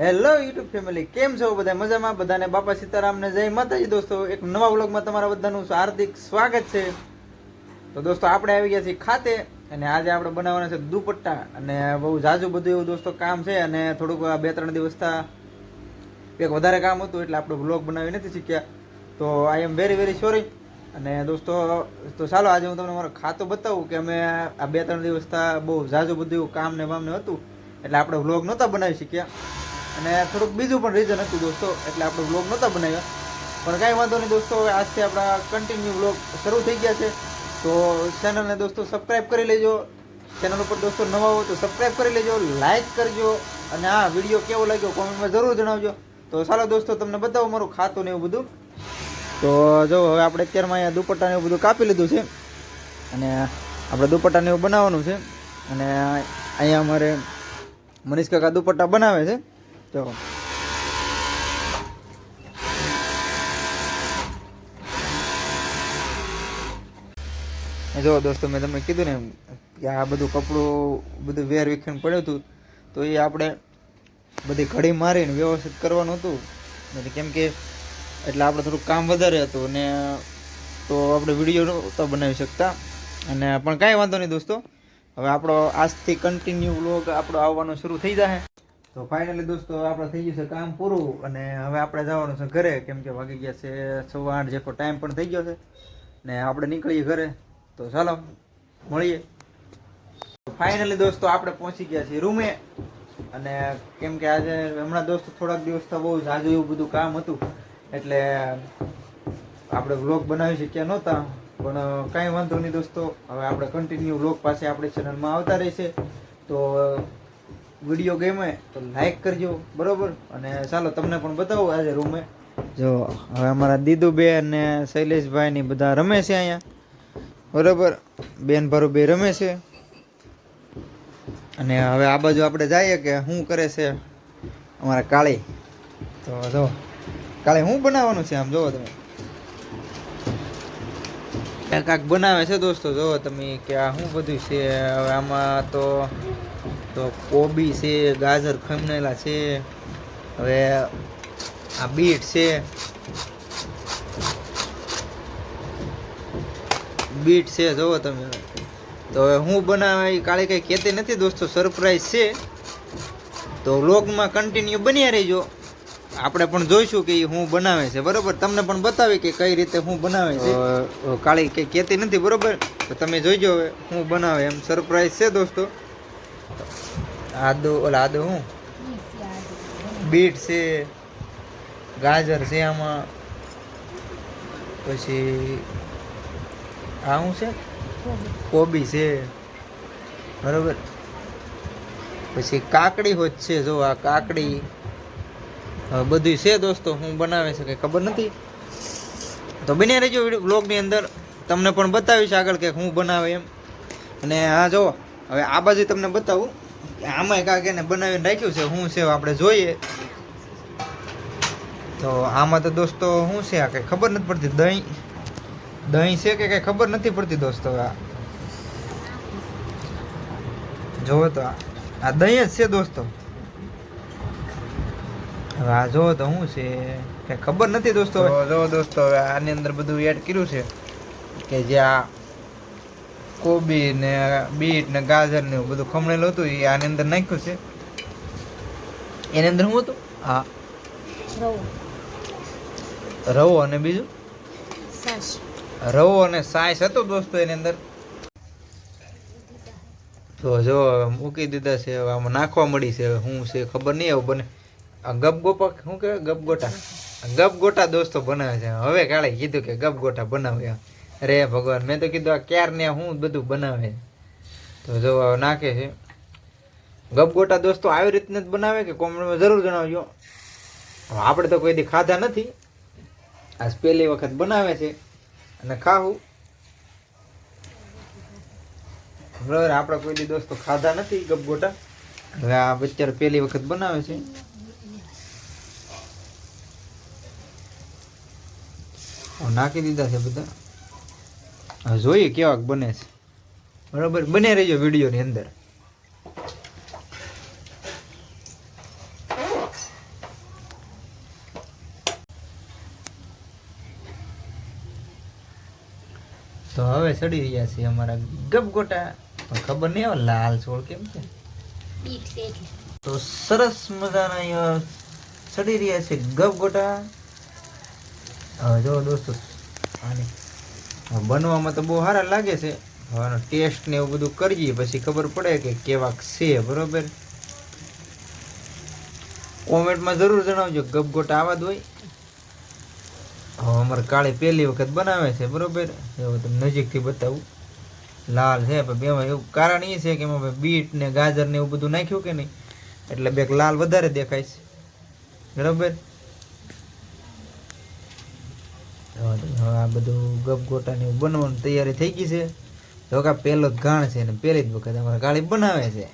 Hello YouTube family કેમ છો બધા? મજામાં? બધાને બાપા સીતારામને જય માતાજી દોસ્તો. એક નવા વ્લોગમાં તમારા બધાનું હાર્દિક સ્વાગત છે. તો દોસ્તો, આપણે આવી ગયા છીએ ખાતે અને આજે આપણે બનાવવાના છે દુપટ્ટા. અને બહુ જાજુ બધું એવું દોસ્તો કામ છે અને થોડુંક આ બે ત્રણ દિવસથી એક વધારે કામ હતું એટલે આપણે વ્લોગ બનાવી નથી શીખ્યા તો I am very very sorry અને દોસ્તો, તો ચાલો આજે હું તમને મારો ખાતો બતાવું કે અમે આ બે ત્રણ દિવસથી બહુ જાજુ બધું એવું કામ ને બામ ને હતું. એટલે આપણે વ્લોગ નહોતા બનાવી શક્યા. અને થોડુંક બીજું પણ રીઝન હતું દોસ્તો, એટલે આપણે વ્લોગ નહોતા બનાવ્યા. પણ કાંઈ વાંધો નહીં દોસ્તો, હવે આજથી આપણા કન્ટિન્યુ વ્લોગ શરૂ થઈ ગયા છે. તો ચેનલને દોસ્તો સબસ્ક્રાઈબ કરી લેજો. ચેનલ ઉપર દોસ્તો નવા હો તો સબસ્ક્રાઈબ કરી લેજો લાઇક કરજો, અને આ વીડિયો કેવો લાગ્યો કોમેન્ટમાં જરૂર જણાવજો. તો ચાલો દોસ્તો, તમને બતાવો મારું ખાતું ને એવું બધું. તો જો હવે આપણે અત્યારમાં અહીંયા દુપટ્ટાને એવું બધું કાપી લીધું છે. અને આપણે દુપટ્ટા ને એવું બનાવવાનું છે. અને અહીંયા અમારે મનીષ કાકા દુપટ્ટા બનાવે છે. જો જો દોસ્તો, મેં તમને કીધું ને કે આ બધું કપડું બધું વેર વિખેણ પડ્યું હતું, તો એ આપણે બધી ઘડી મારીને વ્યવસ્થિત કરવાનું હતું. એટલે કેમ કે એટલે આપણે થોડુંક કામ વધારે હતું ને તો આપણે વીડિયો નહોતા બનાવી શકતા. અને પણ કાંઈ વાંધો નહીં દોસ્તો. હવે આપણો આજથી કન્ટિન્યુ વ્લોગ આપણો આવવાનો શરૂ થઈ જાય તો ફાઇનલી દોસ્તો આપણે થઈ ગયું છે કામ પૂરું અને હવે આપણે જવાનું છે ઘરે. કેમ કે વાગી ગયા છે સવા આઠ જેટલો ટાઈમ પણ થઈ ગયો છે ને આપણે નીકળીએ ઘરે. તો ચાલો, મળીએ. ફાઇનલી દોસ્તો આપણે પહોંચી ગયા છીએ રૂમે. અને કેમ કે આજે હમણાં દોસ્તો થોડાક દિવસ તો બહુ જાજુ એવું બધું કામ હતું. એટલે આપણે વ્લોગ બનાવી શક્યા નહોતા. પણ કાંઈ વાંધો નહીં દોસ્તો. હવે આપણે કન્ટિન્યુ વ્લોગ પાસે આપણી ચેનલમાં આવતા રહેશે. તો વીડિયો ગમે તો લાઈક કરજો, બરોબર? અને ચાલો, તમને પણ બતાવું આજે રૂમે જો, હવે અમારા દીદુબેન અને શૈલેષભાઈ ની બધા રમે છે અહીંયા. બરોબર? બેન ભારું બે રમે છે. અને હવે આ બાજુ આપણે જઈએ કે શું કરે છે અમારા કાળી. તો જો કાલે શું બનાવવાનું છે આમ જોવો તમે? કાંક બનાવે છે દોસ્તો, જોવો તમે કે આ શું બધું છે? હવે આમાં તો તો કોબી છે ગાજર ખમણેલા છે હવે આ બીટ છે. બીટ છે જોવો તમે. તો હવે હું બનાવે એ કાલે કંઈ કહેતી નથી દોસ્તો સરપ્રાઈઝ છે. તો વ્લોગમાં કન્ટિન્યુ બન્યા રહેજો. આપણે પણ જોઈશું કે હું બનાવે છે બરોબર? તમને પણ બતાવી કે કઈ રીતે હું બનાવે છે. કાળી કંઈ કહેતી નથી બરોબર? તો તમે જોઈજો હવે હું બનાવે એમ. સરપ્રાઈઝ છે દોસ્તો. આદુ, ઓલા આદુ હું બીટ છે, ગાજર છે આમાં. પછી, આ શું છે? કોબી છે. બરોબર. પછી કાકડી હોત છે, જો આ કાકડી. બધું છે દોસ્તો, હું બનાવે છે, કંઈ ખબર નથી. તો બને રહેજો બ્લોગની અંદર. તમને પણ બતાવીશ આગળ કે હું બનાવે એમ. અને હા જો હવે આ બાજુ તમને બતાવું કે આમાંય કાંઈક એને બનાવીને રાખ્યું છે શું છે આપણે જોઈએ. તો આમાં તો દોસ્તો શું છે આ કંઈ ખબર નથી પડતી, દહીં દહીં છે કે કંઈ ખબર નથી પડતી દોસ્તો આ. જોવો તો આ દહીં જ છે દોસ્તો. હવે આ જોવો તો શું છે, કંઈ ખબર નથી દોસ્તો. જોવો દોસ્તો, હવે આની અંદર બધું એડ કર્યું છે કે જે આ કોબી ને બીટ ને ગાજર ને એવું બધું ખમણેલું હતું એ આની અંદર નાખ્યું છે. એની અંદર શું હતું? હા. રવો રવો અને બીજું? રવો અને સાસ હતો દોસ્તો એની અંદર. તો જો મૂકી દીધા છે હવે આમાં નાખવા મળી છે હવે શું છે ખબર નહીં એવું બને. આ ગપગોપા શું કહેવાય? ગપગોટા. ગપગોટા દોસ્તો બનાવે છે. હવે કાળે કીધું કે ગપગોટા બનાવે અરે ભગવાન. મેં તો કીધું આ ક્યાર ને હું બધું બનાવે? તો જો નાખે છે. ગપગોટા દોસ્તો આવી રીતના જ બનાવે કે કોમેન્ટમાં જરૂર જણાવજો. આપણે તો કોઈ દી ખાધા નથી. આજ પહેલી વખત બનાવે છે. અને ખાવું બરાબર, આપણે કોઈ દી દોસ્તો ખાધા નથી ગપગોટા. હવે આ અત્યારે પહેલી વખત બનાવે છે. નાખી દીધા છે બધા. જોઈએ કેવાક બને છે. બરાબર બને રહેજો વિડીયોની અંદર. તો હવે ચડી રહ્યા છે અમારા ગપગોટા પણ ખબર નહીં આવે લાલ છોડ કેમ છે? તો સરસ મજાના અહીંયા ચડી રહ્યા છે ગપગોટા હવે જો દોસ્તો આની બનવામાં તો બહુ સારા લાગે છે હવે ટેસ્ટ ને એવું બધું કરીએ પછી ખબર પડે કે કેવાક છે, બરોબર? કોમેન્ટમાં જરૂર જણાવજો ગપગોટ આવા જ હોય. હવે અમારે કાળી પહેલી વખત બનાવે છે, બરોબર? એવું તમને નજીકથી બતાવું. લાલ છે, પણ બેમાં એવું કારણ એ છે કે એમાં બીટ ને ગાજર ને એવું બધું નાખ્યું કે નહીં? એટલે બેક લાલ વધારે દેખાય છે. બરોબર? હવે આ બધું ગપગોટા ને બનવાની તૈયારી થઈ ગઈ છે. તો કે પહેલો જ ગાણ છે ને પહેલી જ વખત અમારે ગાળી બનાવે છે.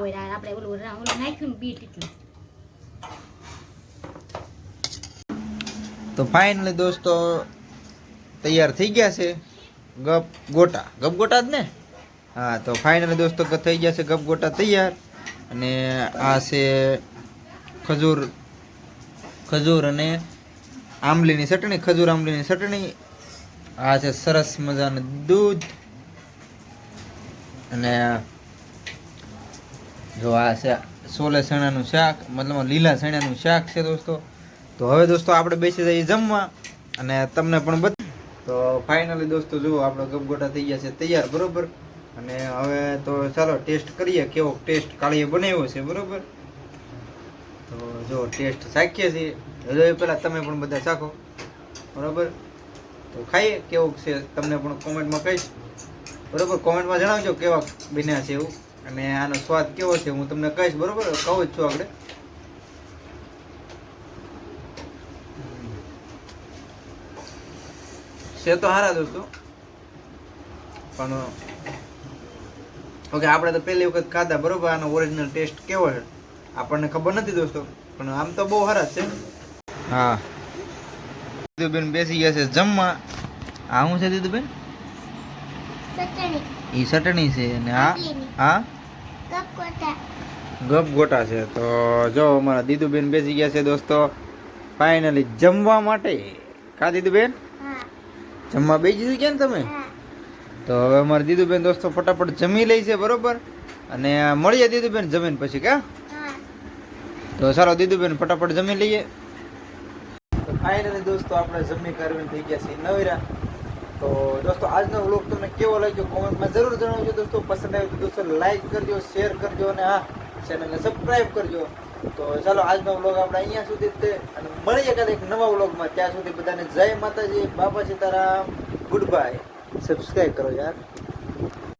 હોય આપણે ઓલું ઓલું નાખ્યું બીટ એટલે. તો ફાઇનલી દોસ્તો તૈયાર થઈ ગયા છે ગપ ગોટા ગપ ગોટા જ ને? હા, તો ફાઇનલી દોસ્તો થઈ ગયા છે ગપ ગોટા તૈયાર. અને આ છે ખજૂર ખજૂર અને આંબલીની ચટણી, ખજૂર આંબલીની ચટણી. આ છે સરસ મજાનું દૂધ. અને જો આ છે સોલે ચણાનું શાક, મતલબ લીલા ચણાનું શાક છે દોસ્તો. તો હવે દોસ્તો આપણે બેસી જઈએ જમવા. અને તમને પણ બત તો ફાઇનલી દોસ્તો જુઓ, આપણો ગપગોટા થઈ ગયા છે તૈયાર, બરોબર? અને હવે તો ચાલો ટેસ્ટ કરીએ કેવો ટેસ્ટ કાળીએ બનાવ્યો છે, બરોબર? તો જો ટેસ્ટ ચાખીએ છીએ હજુ પહેલાં તમે પણ બધા ચાખો બરોબર? તો ખાઈએ કેવું છે, તમને પણ કોમેન્ટમાં કહીશ, બરોબર? કોમેન્ટમાં જણાવજો કેવા બન્યા છે એવું, અને આનો સ્વાદ કેવો છે હું તમને કહીશ, બરોબર? કહું જ છું આપણે છે તો સારા દોસ્તો, પણ ઓકે આપણે તો પહેલી વખત ખાધા બરોબર? આનો ઓરિજિનલ ટેસ્ટ કેવો છે? આપણને ખબર નથી દોસ્તો પણ આમ તો બહુ સરસ છે. હા. દીદુબેન બેસી ગયા છે જમવા. આ શું છે દીદુબેન? એ ચટણી છે અને આ આ ગપ ગોટા. છે. તો જો અમારા દીદુબેન બેસી ગયા છે દોસ્તો. ફાઇનલી જમવા માટે. કા દીદુબેન? જમવા બેસી ગયા ને તમે? તો હવે અમારે દીદુબેન દોસ્તો ફટાફટ જમી લે છે બરોબર? અને મળીએ દીદુબેન જમીન પછી કા? તો સારો દીદુબેન ફટાફટ જમી લઈએ. તો ફાઇનલી દોસ્તો આપણે જમી કરવી થઈ ગયા છીએ નવીરા. તો દોસ્તો આજનો વ્લોગ તમને કેવો લાગ્યો કોમેન્ટમાં જરૂર જણાવજો દોસ્તો. પસંદ આવ્યો તો દોસ્તો લાઈક કરજો શેર કરજો અને હા ચેનલને સબસ્ક્રાઇબ કરજો. તો ચાલો આજનો વ્લોગ આપણે અહીંયા સુધી જ અને મળીએ કાલે એક નવા વ્લોગમાં ત્યાં સુધી બધાને જય માતાજી બાપા સીતારામ ગુડ બાય સબસ્ક્રાઇબ કરો યાર